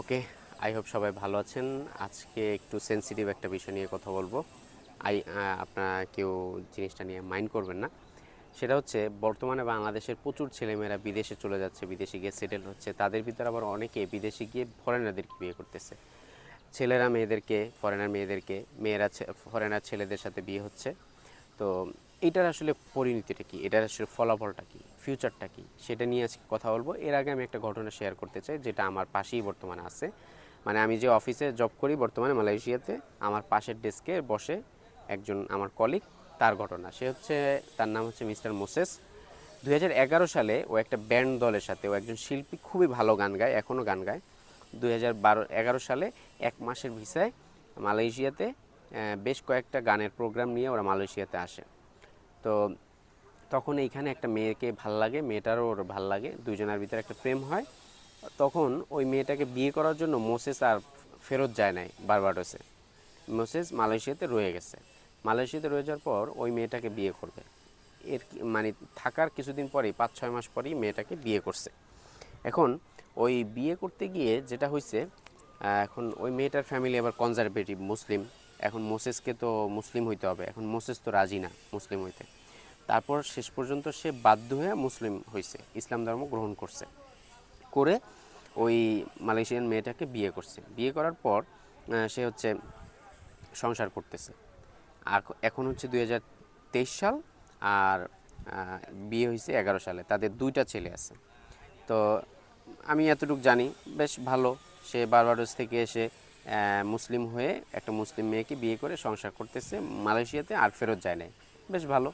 Okay I hope সবাই ভালো আছেন। আজকে একটু সেনসিটিভ একটা বিষয় নিয়ে কথা বলব। আই আপনারা কেউ জিনিসটা নিয়ে মাইন্ড করবেন না। সেটা হচ্ছে, বর্তমানে বাংলাদেশের প্রচুর ছেলেমেয়েরা বিদেশে চলে যাচ্ছে, বিদেশে গিয়ে সেটেল হচ্ছে। তাদের ভিতরে আবার অনেকে বিদেশে গিয়ে ফরেনারদেরকে বিয়ে করতেছে। ছেলেরা মেয়েদেরকে ফরেনার মেয়েদেরকে, মেয়েরা ফরেনার ছেলেদের সাথে বিয়ে হচ্ছে। তো এটার আসলে পরিণতিটা কি? এটার আসলে ফলাফলটা কি? ফিউচারটা কি? সেটা নিয়ে আজকে কথা বলব। এর আগে আমি একটা ঘটনা শেয়ার করতে চাই, যেটা আমার পাশেই বর্তমানে আছে। মানে আমি যে অফিসে জব করি, বর্তমানে মালয়েশিয়াতে, আমার পাশের ডেস্কে বসে একজন আমার কলিগ তার ঘটনা। সে হচ্ছে, তার নাম হচ্ছে মিস্টার মোসেস। দুই হাজার এগারো সালে ও একটা ব্যান্ড দলের সাথে, ও একজন শিল্পী, খুবই ভালো গান গায় এখনও গান গায়। দু হাজার সালে এক মাসের ভিসায় মালয়েশিয়াতে বেশ কয়েকটা গানের প্রোগ্রাম নিয়ে ওরা মালয়েশিয়াতে আসে। তো তখন এইখানে একটা মেয়েকে ভালো লাগে, মেয়েটারও ওর ভালো লাগে, দুজনের ভিতরে একটা প্রেম হয়। তখন ওই মেয়েটাকে বিয়ে করার জন্য মোসেস আর ফেরত যায় নাই বারবাডোসে। মোসেস মালয়েশিয়াতে রয়ে গেছে। মালয়েশিয়াতে রয়ে যাওয়ার পর ওই মেয়েটাকে বিয়ে করবে। এর মানে থাকার কিছুদিন পরেই পাঁচ ছয় মাস পরেই মেয়েটাকে বিয়ে করছে। এখন ওই বিয়ে করতে গিয়ে যেটা হয়েছে এখন ওই মেয়েটার ফ্যামিলি আবার কনজারভেটিভ মুসলিম। এখন মোসেসকে তো মুসলিম হইতে হবে। এখন মোসেস তো রাজি না মুসলিম হইতে। তারপর শেষ পর্যন্ত সে বাধ্য হয়ে মুসলিম হয়েছে ইসলাম ধর্ম গ্রহণ করছে। করে ওই মালয়েশিয়ান মেয়েটাকে বিয়ে করছে। বিয়ে করার পর সে হচ্ছে সংসার করতেছে। এখন হচ্ছে দু হাজার তেইশ সাল আর বিয়ে হয়েছে এগারো সালে। তাদের দুইটা ছেলে আছে। তো আমি এতটুকু জানি, বেশ ভালো। সে বারবাডোস থেকে এসে মুসলিম হয়ে একটা মুসলিম মেয়েকে বিয়ে করে সংসার করতেছে। মালয়েশিয়াতে আর ফেরত যায় নাই। বেশ ভালো।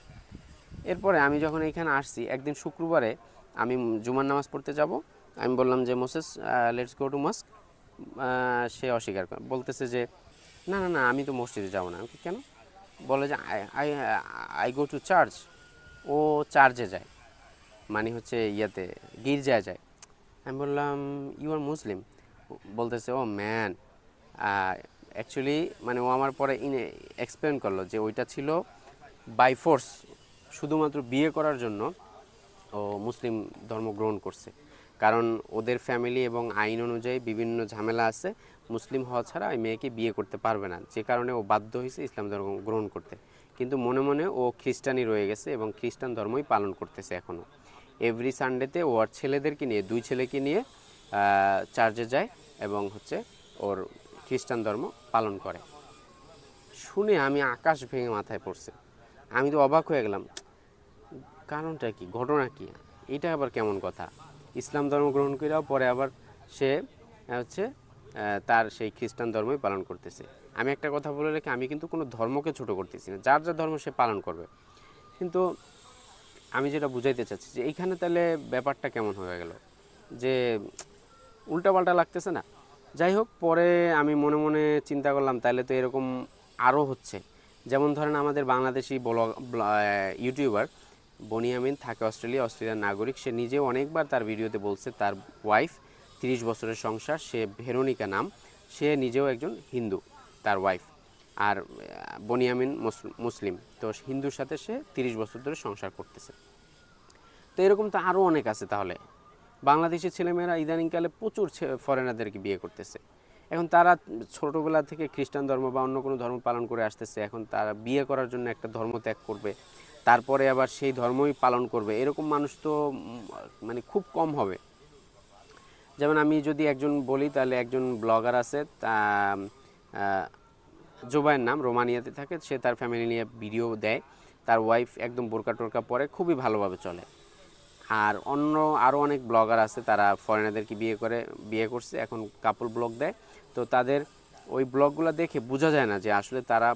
এরপরে আমি যখন এখানে আসছি, একদিন শুক্রবারে আমি জুমার নামাজ পড়তে যাব। আমি বললাম যে, Moses let's go to mosque সে অস্বীকার করে, বলতেছে যে, না না না, আমি তো মসজিদে যাব না। আমি কেন? বলে যে, I I go to church ও চার্চে যায় মানে হচ্ছে ইয়াতে, গির্জায় যায়। আমি বললাম ইউ আর মুসলিম বলতেছে ও ম্যান অ্যাকচুয়ালি মানে ও আমার পরে ইনে এক্সপ্লেন করল যে, ওইটা ছিল বাই ফোর্স শুধুমাত্র বিয়ে করার জন্য ও মুসলিম ধর্ম গ্রহণ করছে। কারণ ওদের ফ্যামিলি এবং আইন অনুযায়ী বিভিন্ন ঝামেলা আছে। মুসলিম হওয়া ছাড়া ওই মেয়েকে বিয়ে করতে পারবে না। যে কারণে ও বাধ্য হয়েছে ইসলাম ধর্ম গ্রহণ করতে। কিন্তু মনে মনে ও খ্রিস্টানই রয়ে গেছে এবং খ্রিস্টান ধর্মই পালন করতেছে এখনও এভরি সানডেতে ও আর ছেলেদেরকে নিয়ে, দুই ছেলেকে নিয়ে চার্চে যায় এবং হচ্ছে ওর খ্রিস্টান ধর্ম পালন করে। শুনে আমি আকাশ ভেঙে মাথায় পড়ছে। আমি তো অবাক হয়ে গেলাম। কারণটা কি? ঘটনা কি? এটা আবার কেমন কথা? ইসলাম ধর্ম গ্রহণ করিয়াও পরে আবার সে হচ্ছে তার সেই খ্রিস্টান ধর্মই পালন করতেছে। আমি একটা কথা বলে রেখে আমি কিন্তু কোনো ধর্মকে ছোট করতেছি না। যার যার ধর্ম সে পালন করবে। কিন্তু আমি যেটা বুঝাইতে চাচ্ছি যে এইখানে তাহলে ব্যাপারটা কেমন হয়ে গেল? যে উল্টাপাল্টা লাগতেছে না? যাই হোক, পরে আমি মনে মনে চিন্তা করলাম, তাহলে তো এরকম আরও হচ্ছে। যেমন ধরেন আমাদের বাংলাদেশি ব্লগ ইউটিউবার বনিয়ামিন থাকে অস্ট্রেলিয়া, অস্ট্রেলিয়ার নাগরিক। সে নিজেও অনেকবার তার ভিডিওতে বলছে, তার ওয়াইফ তিরিশ বছরের সংসার, সে ভেরোনিকা নাম, সে নিজেও একজন হিন্দু, তার ওয়াইফ আর বনিয়ামিন মুসলিম, তো হিন্দুর সাথে সে তিরিশ বছর ধরে সংসার করতেছে। তো এরকম তো আরও অনেক আছে তাহলে। বাংলাদেশের ছেলেমেয়েরা ইদানিংকালে প্রচুর ফরেনারদেরকে বিয়ে করতেছে। এখন তারা ছোটোবেলা থেকে খ্রিস্টান ধর্ম বা অন্য কোনো ধর্ম পালন করে আসতেছে। এখন তারা বিয়ে করার জন্য একটা ধর্ম ত্যাগ করবে। তারপরে আবার সেই ধর্মই পালন করবে। এরকম মানুষ তো মানে খুব কম হবে। যেমন আমি যদি একজন বলি তাহলে একজন ব্লগার আছে তা আহ, জোবাইয়ের নাম রোমানিয়াতে থাকে সে তার ফ্যামিলি নিয়ে ভিডিও দেয়। তার ওয়াইফ একদম বোরকা টোরকা পরে খুবই ভালোভাবে চলে। আর অন্য আরও অনেক ব্লগার আছে তারা ফরেনারদেরকে বিয়ে করে বিয়ে করছে এখন কাপল ব্লগ দেয়। তো তাদের ওই ব্লগগুলো দেখে বোঝা যায় না যে আসলে তারা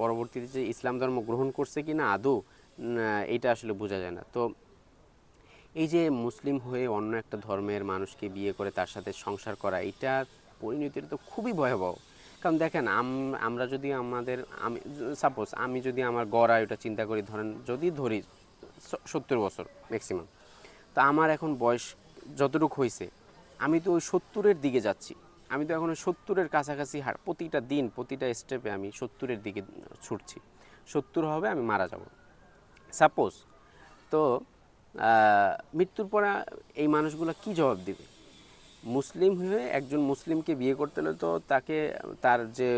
পরবর্তীতে যে ইসলাম ধর্ম গ্রহণ করছে কি না আদৌ এইটা আসলে বোঝা যায় না। তো এই যে মুসলিম হয়ে অন্য একটা ধর্মের মানুষকে বিয়ে করে তার সাথে সংসার করা, এটা পরিণতির তো খুবই ভয়াবহ। কারণ দেখেন, আম- আমরা যদি আমাদের, আমি সাপোজ আমি যদি আমার গড় আয়ুটা চিন্তা করি, ধরেন যদি ধরি সত্তর বছর ম্যাক্সিমাম তা আমার এখন বয়স যতটুকু হয়েছে আমি তো ওই সত্তরের দিকে যাচ্ছি। আমি তো এখন সত্তরের কাছাকাছি হার, প্রতিটা দিন, প্রতিটা স্টেপে আমি সত্তরের দিকে ছুটছি। সত্তর হবে, আমি মারা যাব। সাপোজ তো মৃত্যুর পরে এই মানুষগুলো কি জবাব দিবে? মুসলিম হয়ে একজন মুসলিমকে বিয়ে করতে হলে তো তাকে, তার যে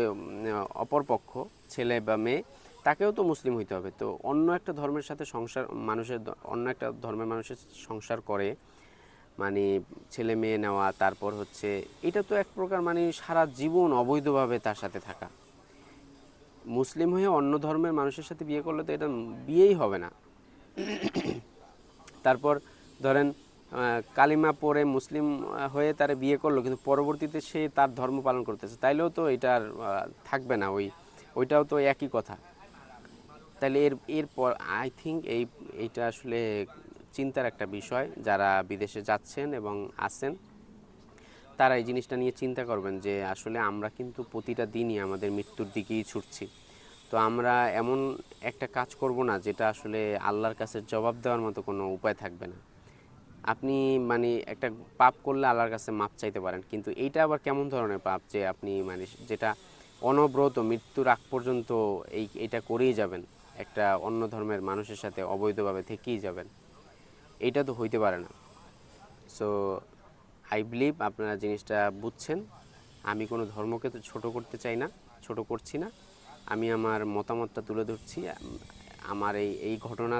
অপরপক্ষ ছেলে বা মেয়ে, তাকেও তো মুসলিম হইতে হবে। তো অন্য একটা ধর্মের সাথে সংসার, মানুষের অন্য একটা ধর্মের মানুষের সংসার করে মানে ছেলে মেয়ে নেওয়া, তারপর হচ্ছে, এটা তো এক প্রকার মানে সারা জীবন অবৈধভাবে তার সাথে থাকা। মুসলিম হয়ে অন্য ধর্মের মানুষের সাথে বিয়ে করলে তো এটা বিয়েই হবে না। তারপর ধরেন কালিমা পরে মুসলিম হয়ে তারা বিয়ে করল, কিন্তু পরবর্তীতে সে তার ধর্ম পালন করতেছে। তাইলেও তো এটা আর থাকবে না ওই, ওইটাও তো একই কথা। তাহলে এর এরপর আই থিঙ্ক এই, এইটা আসলে চিন্তার একটা বিষয়, যারা বিদেশে যাচ্ছেন এবং আছেন। তারা এই জিনিসটা নিয়ে চিন্তা করবেন যে আসলে আমরা কিন্তু প্রতিটা দিনই আমাদের মৃত্যুর দিকেই ছুটছি। তো আমরা এমন একটা কাজ করব না যেটা আসলে আল্লাহর কাছে জবাব দেওয়ার মতো কোনো উপায় থাকবে না। আপনি মানে একটা পাপ করলে আল্লাহর কাছে মাপ চাইতে পারেন, কিন্তু এইটা আবার কেমন ধরনের পাপ যে আপনি মানে যেটা অনব্রত মৃত্যুর আগ পর্যন্ত এই, এটা করেই যাবেন, একটা অন্য ধর্মের মানুষের সাথে অবৈধভাবে থেকেই যাবেন। এটা তো হইতে পারে না। সো আই বিলিভ আপনারা জিনিসটা বুঝছেন। আমি কোনো ধর্মকে তো ছোটো করতে চাই না, ছোট করছি না। আমি আমার মতামতটা তুলে ধরছি। আমার এই এই ঘটনা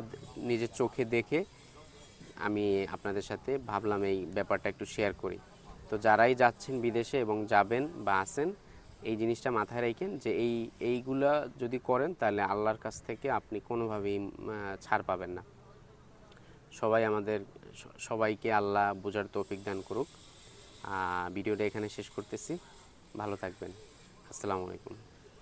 নিজের চোখে দেখে আমি আপনাদের সাথে ভাবলাম এই ব্যাপারটা একটু শেয়ার করি। তো যারাই যাচ্ছেন বিদেশে এবং যাবেন বা আসেন এই জিনিসটা মাথায় রাখেন যে এই, এইগুলা যদি করেন তাহলে আল্লাহর কাছ থেকে আপনি কোনোভাবেই ছাড় পাবেন না। সবাই আমাদের সবাইকে আল্লাহ বোঝার তৌফিক দান করুক। ভিডিওটা এখানে শেষ করতেছি। ভালো থাকবেন। আসসালামু আলাইকুম।